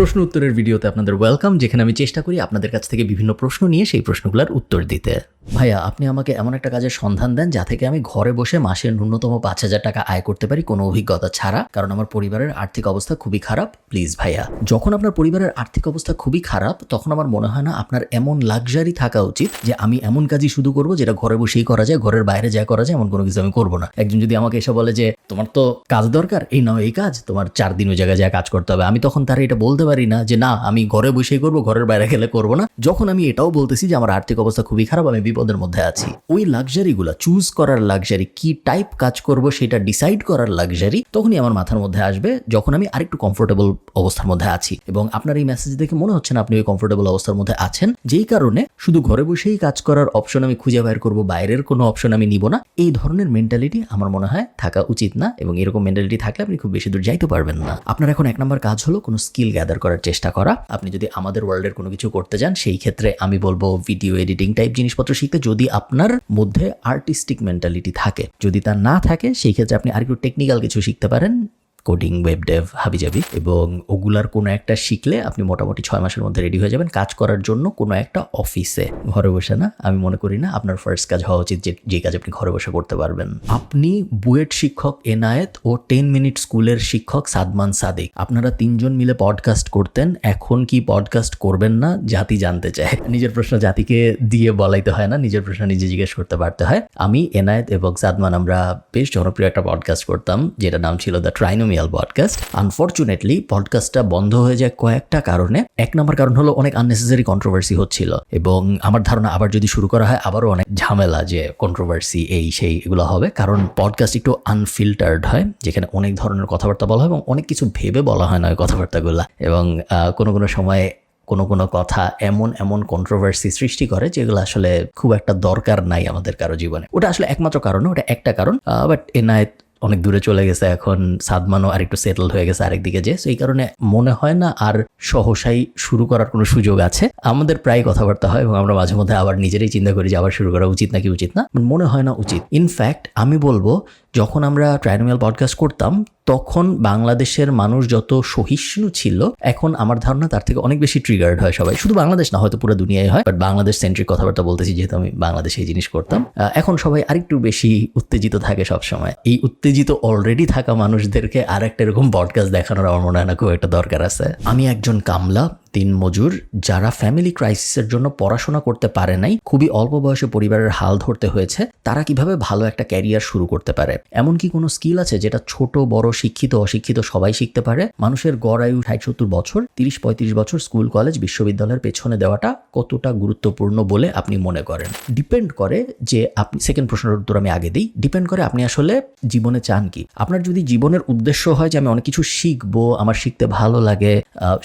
প্রশ্ন উত্তরের ভিডিওতে আপনাদের ওয়েলকাম যেখানে আমি চেষ্টা করি আপনাদের কাছ থেকে বিভিন্ন প্রশ্ন নিয়ে সেই প্রশ্নগুলোর উত্তর দিতে। ভাইয়া, আপনি আমাকে এমন একটা কাজের সন্ধান দেন যা থেকে আমি ঘরে বসে মাসের ন্যূনতম পাঁচ হাজার টাকা আয় করতে পারি কোনো অভিজ্ঞতা ছাড়া। কারণ আমার পরিবারের আর্থিক অবস্থা খুবই খারাপ। প্লিজ ভাইয়া, যখন আপনার পরিবারের আর্থিক অবস্থা খুবই খারাপ, তখন আমার মনে হয় না আপনার এমন লাক্সারি থাকা উচিত যে আমি এমন কাজই শুধু করব যেটা ঘরে বসেই করা যায়, ঘরের বাইরে যা করা যায় এমন কোনো কিছু আমি করব না। একজন যদি আমাকে এসে বলে যে, তোমার তো কাজ দরকার, এই নাও এই কাজ, তোমার চার দিন ওই জায়গায় যা কাজ করতে হবে। আমি তখন তারা এটা বলতে পারি না যে, না, আমি ঘরে বসেই করব, ঘরের বাইরে গেলে করব না। যখন আমি এটাও বলতেছি যে, আমার আর্থিক অবস্থা খুবই খারাপ, আমি বিপদের মধ্যে আছি। ওই লাক্সারিগুলো চুজ করার লাক্সারি কি টাইপ কাজ করব সেটা ডিসাইড করার লাক্সারি তখনই আমার মাথার মধ্যে আসবে যখন আমি আরেকটু কমফোর্টেবল অবস্থার মধ্যে আছি। এবং আপনার এই মেসেজ দেখে মনে হচ্ছে না আপনি ওই কমফোর্টেবল অবস্থার মধ্যে আছেন। যেই কারণে শুধু ঘরে বসেই কাজ করার অপশন আমি খুঁজে বের করব, বাইরের কোনো অপশন আমি নিব না। এই ধরনের মেন্টালিটি আমার মনে হয় থাকা উচিত না এবং এরকম মেন্টালিটি থাকলে আপনি খুব বেশি দূর যাইতে পারবেন না। আপনার এখন এক নম্বর কাজ হলো কোনো স্কিল গ্যাদার করার চেষ্টা করা। আপনি যদি আমাদের ওয়ার্ল্ডের কোনো কিছু করতে যান, সেই ক্ষেত্রে আমি বলব ভিডিও এডিটিং টাইপ জিনিসপত্র শিখতে যদি আপনার মধ্যে আর্টিস্টিক মেন্টালিটি থাকে, যদি তা না থাকে, সেই ক্ষেত্রে আপনি আর আরেকটু টেকনিক্যাল কিছু শিখতে পারেন। কোডিং ওয়েব ডেভ হাবি হাবিজাবি এবং ওগুলার কোনো একটা শিখলে আপনি মোটামুটি ছয় মাসের মধ্যে রেডি হয়ে যাবেন। কাজ করার জন্য কোনো একটা অফিসে ঘরে বসে না, আমি মনে করি না আপনার ফার্স্ট কাজ হওয়া উচিত যে যে কাজ আপনি ঘরে বসে করতে পারবেন। আপনি বুয়েট শিক্ষক, এনায়েত ও টেন মিনিট স্কুলের শিক্ষক সাদমান সাদিক। আপনারা তিনজন মিলে পডকাস্ট করতেন, এখন কি পডকাস্ট করবেন না, জাতি জানতে চায়। নিজের প্রশ্ন জাতিকে দিয়ে বলাইতে হয় না, নিজের প্রশ্ন নিজে জিজ্ঞেস করতে পারতে হয়। আমি, এনায়েত এবং সাদমান আমরা বেশ জনপ্রিয় একটা পডকাস্ট করতাম যেটা নাম ছিল দ্য ট্রাইনোমিয়াল পডকাস্ট আনফর্চুনেটলি পডকাস্টটা বন্ধ হয়ে যায় কয়েকটা কারণে। এক নম্বর কারণ হলো অনেক আননেসেসারি কন্ট্রোভার্সি হচ্ছিল এবং আমার ধারণা আবার যদি শুরু করা হয়, আবারও অনেক ঝামেলা যে কন্ট্রোভার্সি এই সেই এগুলো হবে। কারণ পডকাস্ট একটু আনফিল্টার্ড হয়, যেখানে অনেক ধরনের কথাবার্তা বলা হয় এবং অনেক কিছু ভেবে বলা হয় না ওই কথাবার্তাগুলো। এবং কোনো কোনো সময় কোনো কোনো কথা এমন এমন কন্ট্রোভার্সি সৃষ্টি করে যেগুলো আসলে খুব একটা দরকার নাই আমাদের কারও জীবনে। ওটা আসলে একমাত্র কারণ ওটা একটা কারণ। বাট এনায়েত অনেক দূরে চলে গেছে, এখন সাদমানও আরেকটু সেটেল হয়ে গেছে আরেকদিকে যে, সেই কারণে মনে হয় না আর সহসাই শুরু করার কোনো সুযোগ আছে। আমাদের প্রায় কথাবার্তা হয় এবং আমরা মাঝে মধ্যে আবার নিজেরাই চিন্তা করি যে আবার শুরু করা উচিত নাকি উচিত না। মনে হয় না উচিত। ইনফ্যাক্ট আমি বলব যখন আমরা ট্রাইনোমিয়াল পডকাস্ট করতাম, তখন বাংলাদেশের মানুষ যত সহিষ্ণু ছিল, এখন আমার ধারণা তার থেকে অনেক বেশি ট্রিগার্ড হয় সবাই। শুধু বাংলাদেশ না, হয়তো পুরো দুনিয়ায় হয় বাট বাংলাদেশ সেন্ট্রিক কথাবার্তা বলতেছি, যেহেতু আমি বাংলাদেশে এই জিনিস করতাম। এখন সবাই আরেকটু বেশি উত্তেজিত থাকে সব সময় এই উত্তেজিত অলরেডি থাকা মানুষদেরকে আর একটা এরকম পডকাস্ট দেখানোর আমার মনে হয় না খুব একটা দরকার আছে। আমি একজন কামলা দিন মজুর যারা ফ্যামিলি ক্রাইসিসের জন্য পড়াশোনা করতে পারে নাই, খুবই অল্প বয়সে পরিবারের হাল ধরতে হয়েছে, তারা কীভাবে ভালো একটা ক্যারিয়ার শুরু করতে পারে? এমন কি কোনো স্কিল আছে যেটা ছোট, বড়, শিক্ষিত, অশিক্ষিত সবাই শিখতে পারে? মানুষের গড় আয়ু ষাট সত্তর বছর তিরিশ পঁয়ত্রিশ বছর স্কুল কলেজ বিশ্ববিদ্যালয়ের পেছনে দেওয়াটা কতটা গুরুত্বপূর্ণ বলে আপনি মনে করেন? ডিপেন্ড করে যে আপনি সেকেন্ড প্রশ্নের উত্তর আমি আগে দিই ডিপেন্ড করে আপনি আসলে জীবনে চান কি? আপনার যদি জীবনের উদ্দেশ্য হয় যে আমি অনেক কিছু শিখব, আমার শিখতে ভালো লাগে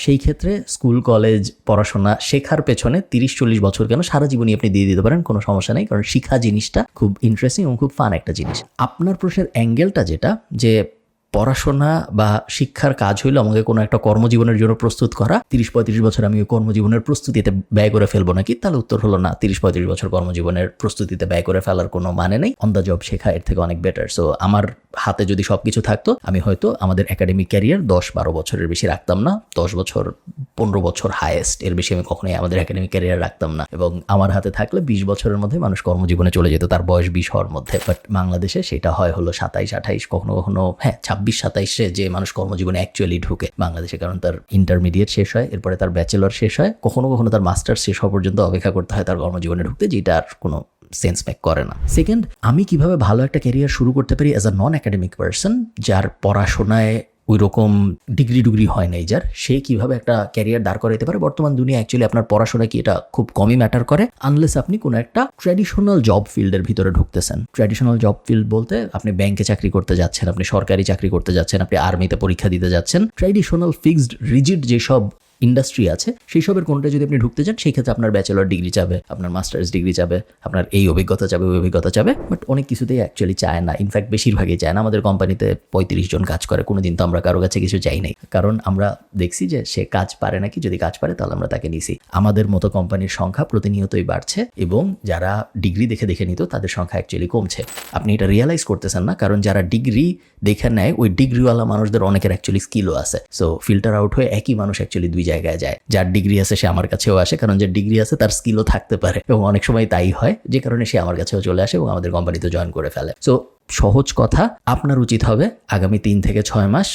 সেই ক্ষেত্রে স্কুল কলেজ, পড়াশোনা শেখার পেছনে তিরিশ, চল্লিশ বছর কেন সারা জীবনই আপনি দিয়ে দিতে পারেন, কোনো সমস্যা নেই। কারণ শিক্ষা জিনিসটা খুব ইন্টারেস্টিং এবং খুব ফান একটা জিনিস। আপনার প্রশ্নের অ্যাঙ্গেলটা যেটা, যে পড়াশোনা বা শিক্ষার কাজ হইল আমাকে কোনো একটা কর্মজীবনের জন্য প্রস্তুত করা। তিরিশ পঁয়ত্রিশ বছর আমি কর্মজীবনের প্রস্তুতিতে ব্যয় করে ফেলব নাকি? তাহলে উত্তর হলো না, তিরিশ পঁয়ত্রিশ বছর কর্মজীবনের প্রস্তুতিতে ব্যয় করে ফেলার কোনো মানে নেই। অন দ্য জব শেখা এর থেকে অনেক বেটার সো আমার হাতে যদি সব কিছু থাকতো, আমি হয়তো আমাদের একাডেমিক ক্যারিয়ার দশ বারো বছরের বেশি রাখতাম না, দশ বছর পনেরো বছর হায়েস্ট এর বেশি আমি কখনোই আমাদের একাডেমিক ক্যারিয়ার রাখতাম না। এবং আমার হাতে থাকলে বিশ বছরের মধ্যে মানুষ কর্মজীবনে চলে যেত, তার বয়স বিশ হওয়ার মধ্যে। বাট বাংলাদেশে সেটা হয় হলো সাতাইশ, আঠাইশ, কখনো কখনো হ্যাঁ ছাব্বিশ সাতাইশে যে মানুষ কর্মজীবনে অ্যাকচুয়ালি ঢুকে বাংলাদেশে, কারণ তার ইন্টারমিডিয়েট শেষ হয়, এরপরে তার ব্যাচেলর শেষ হয়, কখনো কখনো তার মাস্টার্স শেষ হওয়া পর্যন্ত অপেক্ষা করতে হয় তার কর্মজীবনে ঢুকতে, যেটা আর কোনো সেন্স মেক করে না। সেকেন্ড আমি কীভাবে ভালো একটা ক্যারিয়ার শুরু করতে পারি as a non academic person যার পড়াশোনায় ওই রকম ডিগ্রি ডুগ্রি হয় নাই যার। সে কীভাবে একটা ক্যারিয়ার দাঁড় করাইতে পারে? বর্তমান দুনিয়া অ্যাকচুয়ালি আপনার পড়াশোনা কি এটা খুব কমই ম্যাটার করে আনলেস আপনি কোনো একটা ট্র্যাডিশনাল জব ফিল্ডের ভিতরে ঢুকতেছেন। ট্র্যাডিশনাল জব ফিল্ড বলতে আপনি ব্যাংকে চাকরি করতে যাচ্ছেন, আপনি সরকারি চাকরি করতে যাচ্ছেন, আপনি আর্মিতে পরীক্ষা দিতে যাচ্ছেন। ট্র্যাডিশনাল ফিক্সড রিজিড যেসব ইন্ডাস্ট্রি আছে সেই সবের কোনটা যদি আপনি ঢুকতে চান সেই ক্ষেত্রে আপনার ব্যাচেলর ডিগ্রি চাবে আপনার মাস্টার্স ডিগ্রি চাবে আপনার এই অভিজ্ঞতা চাবে ওই অভিজ্ঞতা চাবে বাট অনেক কিছুতেই অ্যাকচুয়ালি চায় না। ইনফ্যাক্ট বেশিরভাগই চায় না। আমাদের কোম্পানিতে পঁয়ত্রিশ জন কাজ করে কোনো দিন তো আমরা কারও কাছে কিছু চাই নাই। কারণ আমরা দেখছি যে সে কাজ পারে নাকি, যদি কাজ পারে, তাহলে আমরা তাকে নিছি। আমাদের মতো কোম্পানির সংখ্যা প্রতিনিয়তই বাড়ছে এবং যারা ডিগ্রি দেখে দেখে নিত, তাদের সংখ্যা অ্যাকচুয়ালি কমছে। আপনি এটা রিয়েলাইজ করতেছেন না, কারণ যারা ডিগ্রি দেখে নেয়, ওই ডিগ্রিওয়ালা মানুষদের অনেকের অ্যাকচুয়ালি স্কিলও আছে। সো ফিল্টার আউট হয়ে একই মানুষ অ্যাকচুয়ালি দুই জায়গায় যায়। যার ডিগ্রি আছে সে আমার কাছেও আসে, কারণ যে ডিগ্রি আছে তার স্কিলও থাকতে পারে। এবং অনেক সময় তাই হয়, যে কারণে সে আমার কাছেও চলে আসে এবং আমাদের কোম্পানিতে জয়েন করে ফেলে। সো সহজ কথা, আপনার উচিত হবে আগামী তিন থেকে ছয় মাস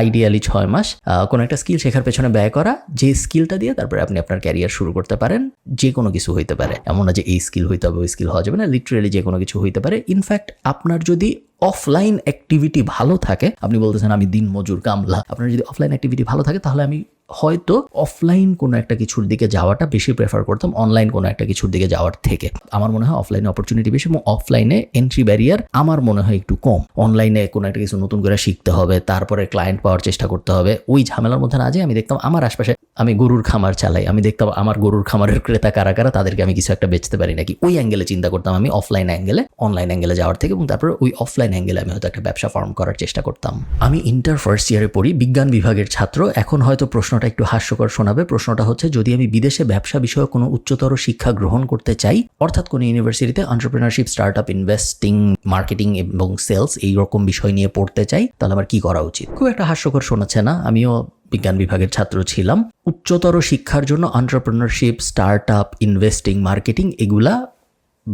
আইডিয়ালি ছয় মাস কোনো একটা স্কিল শেখার পেছনে ব্যয় করা, যে স্কিলটা দিয়ে তারপরে আপনি আপনার ক্যারিয়ার শুরু করতে পারেন, যে কোনো কিছু হইতে পারে। এমন না যে এই স্কিল হইতে হবে, ওই স্কিল হওয়া যাবে না লিটারেলি যে কোনো কিছু হইতে পারে। ইনফ্যাক্ট আপনার যদি অফলাইন অ্যাক্টিভিটি ভালো থাকে, আপনি বলতেছেন, আমি দিন মজুর কামলা। আপনার যদি অফলাইন অ্যাক্টিভিটি ভালো থাকে, তাহলে আমি হয়তো অফলাইন কোনো একটা কিছুর দিকে যাওয়াটা বেশি প্রেফার করতাম অনলাইন কোনো একটা কিছুর দিকে যাওয়ার থেকে। আমার মনে হয় অফলাইনে অপরচুনিটি বেশি এবং অফলাইনে এন্ট্রি ব্যারিয়ার আমার মনে হয় একটু কম। অনলাইনে কোনো একটা কিছু নতুন করে শিখতে হবে, তারপরে ক্লায়েন্ট পাওয়ার চেষ্টা করতে হবে। ওই ঝামেলার মধ্যে না যেয়ে আমি দেখতাম আমার আশপাশে আমি গরুর খামার চালাই, আমি দেখতাম আমার গরুর খামারের ক্রেতা কারা কারা তাদেরকে আমি কিছু একটা বেচতে পারি নাকি। ওই অ্যাঙ্গেলে চিন্তা করতাম আমি অফলাইন অ্যাঙ্গেলে অনলাইন অ্যাঙ্গেলে যাওয়ার থেকে এবং তারপরে ওই অফলাইন অ্যাঙ্গেলে আমি হয়তো একটা ব্যবসা ফর্ম করার চেষ্টা করতাম। আমি ইন্টার ফার্স্ট ইয়ারে পড়ি, বিজ্ঞান বিভাগের ছাত্র, এখন হয়তো প্রশ্নটা একটু হাস্যকর শোনাবে। প্রশ্নটা হচ্ছে, যদি আমি বিদেশে ব্যবসা বিষয়ক কোনো উচ্চতর শিক্ষা গ্রহণ করতে চাই, অর্থাৎ কোনো ইউনিভার্সিটিতে entrepreneurship start up investing marketing এবং সেলস এই রকম বিষয় নিয়ে পড়তে চাই, তাহলে আমার কি করা উচিত? খুব একটা হাস্যকর শোনাচ্ছে না। আমিও বিজ্ঞান বিভাগের ছাত্র ছিলাম। উচ্চতর শিক্ষার জন্য entrepreneurship start up investing marketing এগুলা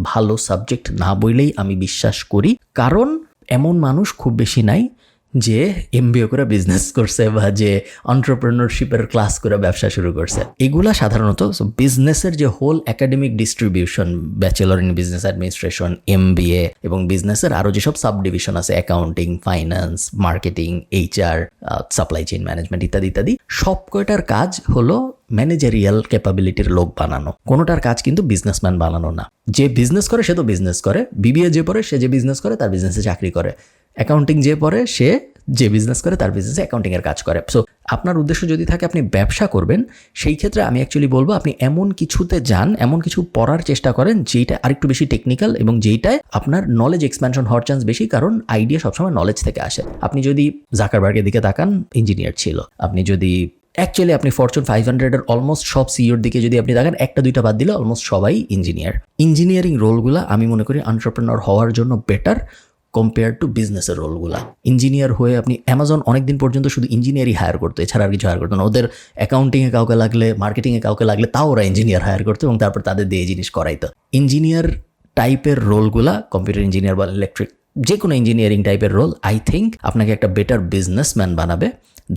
ভালো সাবজেক্ট না বললেই আমি বিশ্বাস করি। কারণ, এমন মানুষ খুব বেশি নাই যে এমবিও করে বিজনেস করছে বা যে অন্টারপ্রেনারশিপের ক্লাস করে ব্যবসা শুরু করছে। এগুলা সাধারণত বিজনেসের যে whole academic distribution bachelor in business administration um এবং বিজনেসের আরও যেসব সাব ডিভিশন আছে accounting finance marketing HR supply chain management ইত্যাদি ইত্যাদি সব কয়টার কাজ হলো ম্যানেজারিয়াল ক্যাপাবিলিটির লোক বানানো। কোনোটার কাজ কিন্তু বিজনেসম্যান বানানো না। যে বিজনেস করে, সে তো বিজনেস করে। বিবিএ যে পড়ে, সে যে বিজনেস করে, তার বিজনেসে চাকরি করে। অ্যাকাউন্টিং যে পড়ে, সে যে বিজনেস করে, তার বিজনেসে অ্যাকাউন্টিংয়ের কাজ করে। সো আপনার উদ্দেশ্য যদি থাকে আপনি ব্যবসা করবেন, সেই ক্ষেত্রে আমি অ্যাকচুয়ালি বলব আপনি এমন কিছুতে যান, এমন কিছু পড়ার চেষ্টা করেন, যেইটা আরেকটু বেশি টেকনিক্যাল এবং যেইটায় আপনার নলেজ এক্সপ্যানশন হওয়ার চান্স বেশি, কারণ আইডিয়া সবসময় নলেজ থেকে আসে। আপনি যদি জাকারবার্গের দিকে তাকান ইঞ্জিনিয়ার ছিল। আপনি যদি অ্যাকচুয়ালি আপনি ফরচুন ফাইভ হান্ড্রেডের অলমোস্ট সব সিওর দিকে যদি আপনি দেখেন একটা, দুইটা বাদ দিলে অলমোস্ট সবাই ইঞ্জিনিয়ার ইঞ্জিনিয়ারিং রোলগুলো আমি মনে করি এন্টারপ্রেনার হওয়ার জন্য বেটার কম্পেয়ার টু বিজনেসের রোলগুলা ইঞ্জিনিয়ার হয়ে আপনি অ্যামাজন অনেকদিন পর্যন্ত শুধু ইঞ্জিনিয়ারই হায়ার করতো, এছাড়া আর কিছু হায়ার করতো না। ওদের অ্যাকাউন্টিংয়ে কাউকে লাগলে মার্কেটিংয়ে কাউকে লাগলে তাও ওরা ইঞ্জিনিয়ার হায়ার করতো এবং তারপর তাদের দিয়ে জিনিস করাইতো। ইঞ্জিনিয়ার টাইপের রোলগুলা কম্পিউটার ইঞ্জিনিয়ার বা ইলেকট্রিক যে কোনো ইঞ্জিনিয়ারিং টাইপের রোল আই থিঙ্ক আপনাকে একটা বেটার বিজনেসম্যান বানাবে।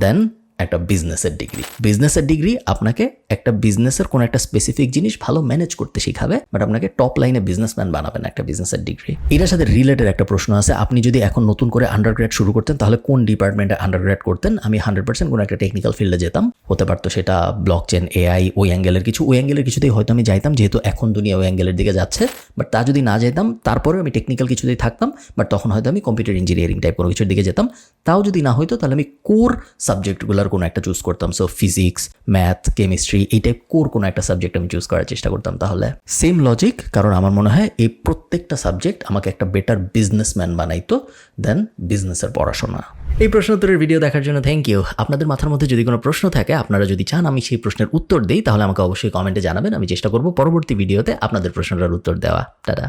দেন একটা বিজনেসের ডিগ্রি বিজনেসের ডিগ্রি আপনাকে একটা বিজনেসের কোনো একটা স্পেসিফিক জিনিস ভালো ম্যানেজ করতে শিখাবে বাট আপনাকে টপ লাইনে বিজনেসম্যান বানাবেন একটা বিজনেসের ডিগ্রি এটার সাথে রিলেটেড একটা প্রশ্ন আছে, আপনি যদি এখন নতুন করে আন্ডারগ্রেড শুরু করতেন, তাহলে কোন ডিপার্টমেন্টে আন্ডারগ্রেড করতেন? আমি হান্ড্রেড পার্সেন্ট কোনো একটা টেকনিক্যাল ফিল্ডে যেতাম, হতে পারতো সেটা ব্লক চেন এআই ওই অ্যাঙ্গেলের কিছু, ওই অ্যাঙ্গেলের কিছুতেই হয়তো আমি যাইতাম, যেহেতু এখন দুনিয়া ওই অ্যাঙ্গেলের দিকে যাচ্ছে বাট তা যদি না যেতাম, তারপরেও আমি টেকনিক্যাল কিছুতেই থাকতাম বাট তখন হয়তো আমি কম্পিউটার ইঞ্জিনিয়ারিং টাইপ কোনো কিছুর দিকে যেতাম। তাও যদি না হয়তো তাহলে আমি কোর সাবজেক্টগুলোর কোনো একটা চুজ করতাম। সো ফিজিক্স ম্যাথ কেমিস্ট্রি এই টাইপ কোর কোনো একটা সাবজেক্ট আমি চুজ করার চেষ্টা করতাম। তাহলে সেম লজিক কারণ আমার মনে হয় এই প্রত্যেকটা সাবজেক্ট আমাকে একটা বেটার বিজনেসম্যান বানাইতো দেন বিজনেসের পড়াশোনা। এই প্রশ্ন উত্তরের ভিডিও দেখার জন্য থ্যাংক ইউ আপনাদের মাথার মধ্যে যদি কোনো প্রশ্ন থাকে, আপনারা যদি চান আমি সেই প্রশ্নের উত্তর দিই, তাহলে আমাকে অবশ্যই কমেন্টে জানাবেন। আমি চেষ্টা করব পরবর্তী ভিডিওতে আপনাদের প্রশ্নটার উত্তর দেওয়া। টাটা।